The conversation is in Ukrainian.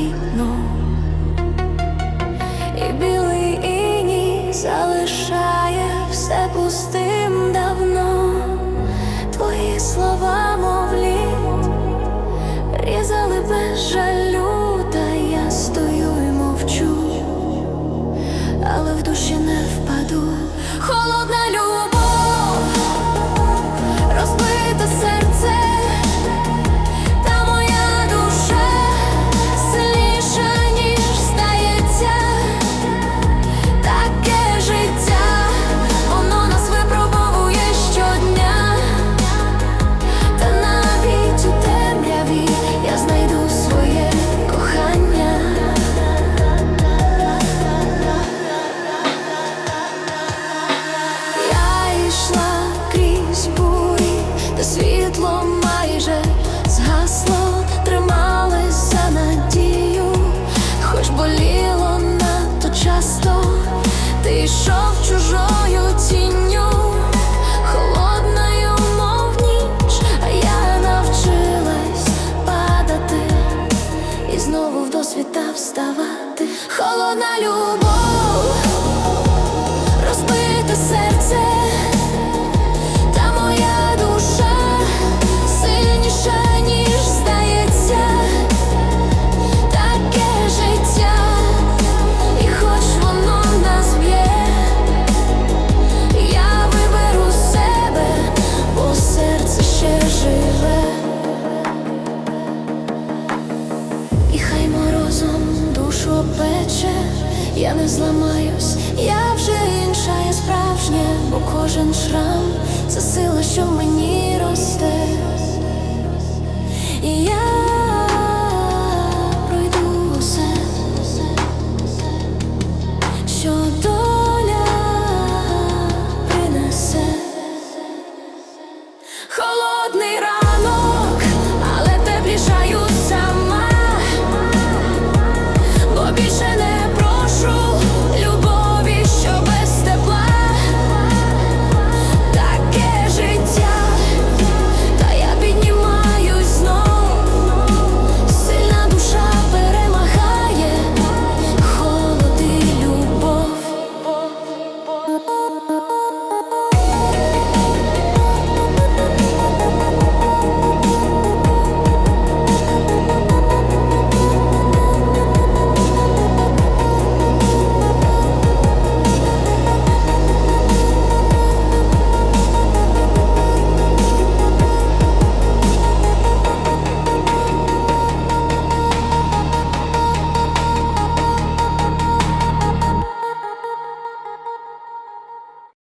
вікно, і білий іні залишає все пустим давно, твої слова, мов лід різали без жалю, та я стою і мовчу, але в душі не. Ти йшов чужою тінню, холодною, мов а я навчилась падати і знову в вставати. Холодна любов морозом душу опече, я не зламаюсь, я вже інша, я справжня, бо кожен шрам це сила, що мені росте. І я пройду усе, що доля принесе. Холодний ранок